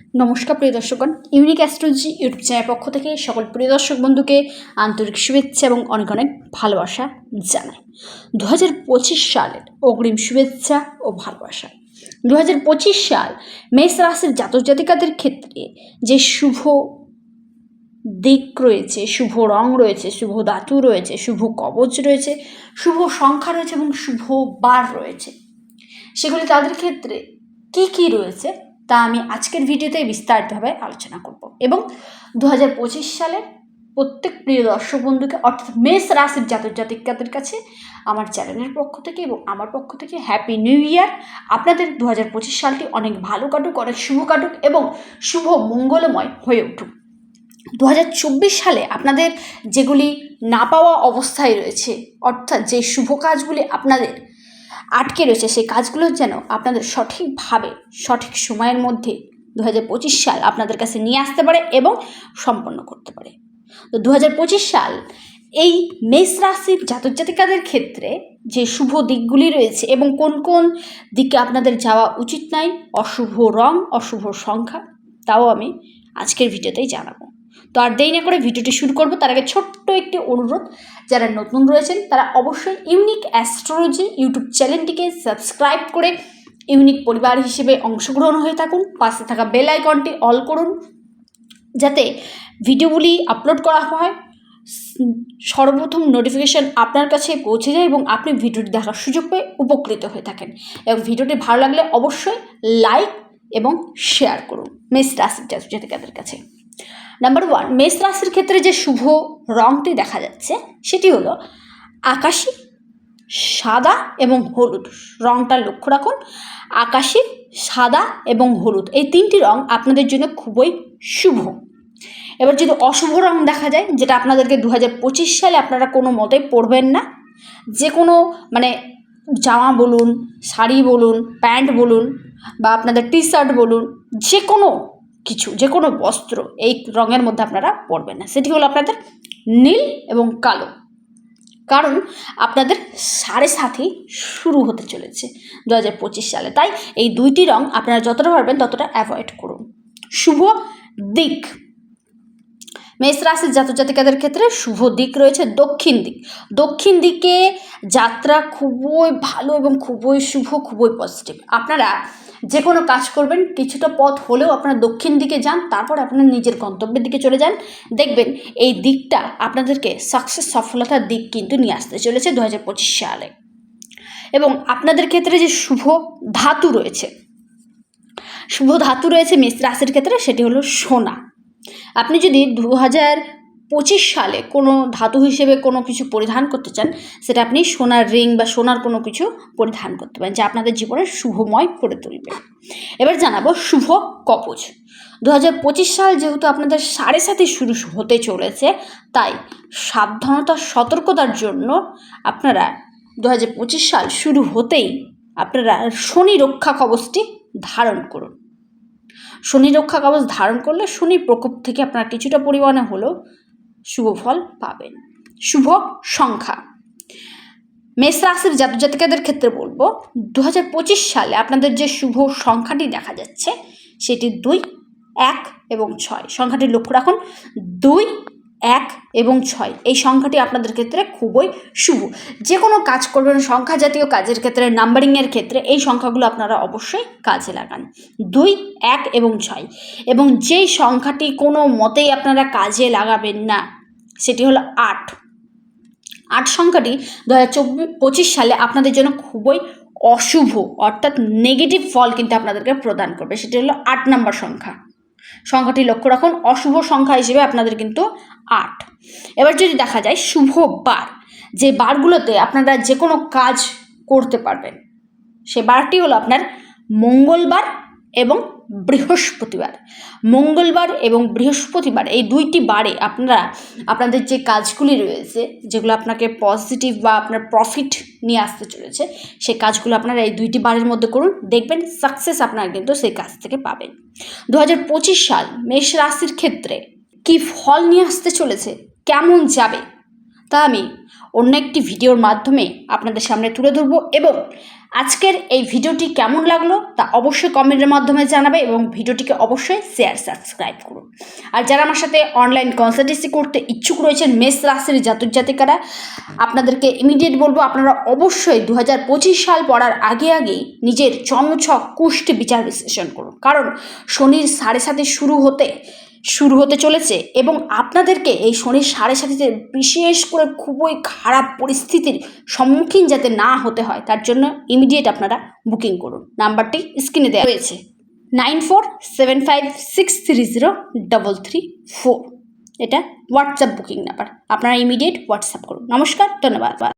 নমস্কার প্রিয় দর্শকগণ ইউনিক অ্যাস্ট্রোলজি ইউটিউব চ্যানেল পক্ষ থেকে সকল প্রিয় দর্শক বন্ধুকে আন্তরিক শুভেচ্ছা এবং অনেক অনেক ভালোবাসা জানাই। দু হাজার পঁচিশ সালের অগ্রিম শুভেচ্ছা ও ভালোবাসা। দু হাজার পঁচিশ সাল মেষ রাশির জাতক জাতিকাদের ক্ষেত্রে যে শুভ দিক রয়েছে, শুভ রং রয়েছে, শুভ ধাতু রয়েছে, শুভ কবচ রয়েছে, শুভ সংখ্যা রয়েছে এবং শুভ বার রয়েছে। সেগুলি তাদের ক্ষেত্রে কি কি রয়েছে? তা আমি আজকের ভিডিওতে বিস্তারিতভাবে আলোচনা করব। এবং দু হাজার পঁচিশ সালের প্রত্যেক প্রিয় দর্শক বন্ধুকে, অর্থাৎ মেষ রাশির জাতক জাতিকাদের কাছে আমার চ্যানেলের পক্ষ থেকে এবং আমার পক্ষ থেকে হ্যাপি নিউ ইয়ার আপনাদের দু হাজার পঁচিশ সালটি অনেক ভালো কাটুক, অনেক শুভ কাটুক এবং শুভ মঙ্গলময় হয়ে উঠুক। দু হাজার চব্বিশ সালে আপনাদের যেগুলি না পাওয়া অবস্থায় রয়েছে, অর্থাৎ যে শুভ কাজগুলি আপনাদের আটকে রয়েছে, সেই কাজগুলো যেন আপনাদের সঠিকভাবে, সঠিক সময়ের মধ্যে দু হাজার পঁচিশ সাল আপনাদের কাছে নিয়ে আসতে পারে এবং সম্পন্ন করতে পারে। তো দু হাজার পঁচিশ সাল এই মেষ রাশির জাতক জাতিকাদের ক্ষেত্রে যে শুভ দিকগুলি রয়েছে এবং কোন কোন দিকে আপনাদের যাওয়া উচিত নয়, অশুভ রং, অশুভ সংখ্যা, তাও আমি আজকের ভিডিওতেই জানাব। তো আর দেরি না করে ভিডিওটি শুরু করব। তার আগে ছোট্ট একটি অনুরোধ, যারা নতুন রয়েছেন, তারা অবশ্যই ইউনিক অ্যাস্ট্রোলজি ইউটিউব চ্যানেলটিকে সাবস্ক্রাইব করে ইউনিক পরিবার হিসেবে অংশগ্রহণ হয়ে থাকুন। পাশে থাকা বেল আইকনটি অল করুন, যাতে ভিডিওগুলি আপলোড করা হয়। সর্বপ্রথম নোটিফিকেশান আপনার কাছে পৌঁছে যায় এবং আপনি ভিডিওটি দেখার সুযোগ পেয়ে উপকৃত হয়ে থাকেন। এবং ভিডিওটি ভালো লাগলে অবশ্যই লাইক এবং শেয়ার করুন। মেস রাশির জাতিকাদের কাছে। নাম্বার ওয়ান মেষ রাশির ক্ষেত্রে যে শুভ রঙটি দেখা যাচ্ছে, সেটি হলো আকাশি, সাদা এবং হলুদ রঙটা লক্ষ্য রাখুন। আকাশি, সাদা এবং হলুদ, এই তিনটি রং আপনাদের জন্য খুবই শুভ। এবার যদি অশুভ রং দেখা যায়, যেটা আপনাদেরকে দু পঁচিশ সালে আপনারা কোনো মতেই পরবেন না যে কোনো মানে জামা বলুন, শাড়ি বলুন, প্যান্ট বলুন বা আপনাদের টি শার্ট বলুন যে কোনো কিছু যে কোনো বস্ত্র এই রঙের মধ্যে আপনারা পরবেন না। সেটি হলো আপনাদের নীল এবং কালো। কারণ আপনাদের সাড়ে সাথেই শুরু হতে চলেছে দু হাজার পঁচিশ সালে। তাই এই দুইটি রং আপনারা যতটা পারবেন ততটা অ্যাভয়েড করুন। শুভ দিক। মেষ রাশির জাতক জাতিকাদের ক্ষেত্রে শুভ দিক রয়েছে দক্ষিণ দিক। দক্ষিণ দিকে যাত্রা খুবই ভালো এবং খুবই শুভ, খুবই পজিটিভ আপনারা যে কোনো কাজ করবেন, কিছুটা পথ হলেও আপনারা দক্ষিণ দিকে যান, তারপর আপনার নিজের গন্তব্যের দিকে চলে যান। দেখবেন এই দিকটা আপনাদেরকে সাকসেস সফলতার দিক কিন্তু নিয়ে আসতে চলেছে দু হাজার পঁচিশ সালে। এবং আপনাদের ক্ষেত্রে যে শুভ ধাতু রয়েছে, শুভ ধাতু রয়েছে মেষ রাশির ক্ষেত্রে, সেটি হলো সোনা। আপনি যদি দু হাজার পঁচিশ সালে কোনো ধাতু হিসেবে কোনো কিছু পরিধান করতে চান, সেটা আপনি সোনার রিং বা সোনার কোনো কিছু পরিধান করতে পারেন, যা আপনাদের জীবনে শুভময় করে তুলবে। এবার জানাব শুভ কবচ দু হাজার পঁচিশ সাল যেহেতু আপনাদের সাড়ে সাথে শুরু হতে চলেছে, তাই সাবধানতা, সতর্কতার জন্য আপনারা দু হাজার পঁচিশ সাল শুরু হতেই আপনারা শনি রক্ষা কবচটি ধারণ করুন। শনি রক্ষা কবচ ধারণ করলে শনি প্রকোপ থেকে আপনারা কিছুটা পরিমাণে হলেও শুভ ফল পাবেন। শুভ সংখ্যা। মেষ রাশির জাতক জাতিকাদের ক্ষেত্রে বলব দু হাজার পঁচিশ সালে আপনাদের যে শুভ সংখ্যাটি দেখা যাচ্ছে, সেটি দুই, এক এবং ছয়। সংখ্যাটি লক্ষ্য রাখুন, দুই এক এবং ছয়। এই সংখ্যাটি আপনাদের ক্ষেত্রে খুবই শুভ। যে কোনো কাজ করবেন সংখ্যা জাতীয় কাজের ক্ষেত্রে নাম্বারিংয়ের ক্ষেত্রে, এই সংখ্যাগুলো আপনারা অবশ্যই কাজে লাগান। দুই, এক এবং ছয়। এবং যেই সংখ্যাটি কোনো মতেই আপনারা কাজে লাগাবেন না, সেটি হলো আট। আট সংখ্যাটি দু হাজার সালে আপনাদের জন্য খুবই অশুভ, অর্থাৎ নেগেটিভ ফল কিন্তু আপনাদেরকে প্রদান করবে। সেটি হলো আট নাম্বার সংখ্যা। সংখ্যাটি লক্ষ্য রাখুন, অশুভ সংখ্যা হিসেবে আপনাদের কিন্তু আট। এবার যদি দেখা যায়, শুভ বার। যে বারগুলোতে আপনারা যে কোনো কাজ করতে পারবেন, সে বারটি হলো আপনার মঙ্গলবার এবং বৃহস্পতিবার। মঙ্গলবার এবং বৃহস্পতিবার এই দুইটি বারে আপনারা, আপনাদের যে কাজগুলি রয়েছে, যেগুলো আপনাকে পজিটিভ বা আপনার প্রফিট নিয়ে আসতে চলেছে, সেই কাজগুলো আপনারা এই দুইটি বারের মধ্যে করুন। দেখবেন সাকসেস আপনারা কিন্তু সেই কাজ থেকে পাবেন। দু হাজার পঁচিশ সাল মেষ রাশির ক্ষেত্রে কি ফল নিয়ে আসতে চলেছে? কেমন যাবে? তা আমি অন্য একটি ভিডিওর মাধ্যমে আপনাদের সামনে তুলে ধরবো এবং আজকের এই ভিডিওটি কেমন লাগল তা অবশ্যই কমেন্টের মাধ্যমে জানাবে এবং ভিডিওটিকে অবশ্যই শেয়ার, সাবস্ক্রাইব করুন। আর যারা আমার সাথে অনলাইন কনসালটেন্সি করতে ইচ্ছুক রয়েছেন, মেষ রাশির জাতক জাতিকারা, আপনাদেরকে ইমিডিয়েট বলব, আপনারা অবশ্যই দু হাজার পঁচিশ সাল পড়ার আগে আগে নিজের জন্মছক কুষ্টি বিচার বিশ্লেষণ করুন। কারণ শনির সাড়ে সাথে শুরু হতে শুরু হতে চলেছে এবং আপনাদেরকে এই শনির সাড়ে সাথে বিশেষ করে খুবই খারাপ পরিস্থিতির সম্মুখীন যাতে না হতে হয়, তার জন্য ইমিডিয়েট আপনারা বুকিং করুন। নাম্বারটি স্ক্রিনে দেওয়া রয়েছে। Nine four seven five six three zero double three four. এটা হোয়াটসঅ্যাপ বুকিং নাম্বার আপনারা ইমিডিয়েট হোয়াটসঅ্যাপ করুন। নমস্কার, ধন্যবাদ।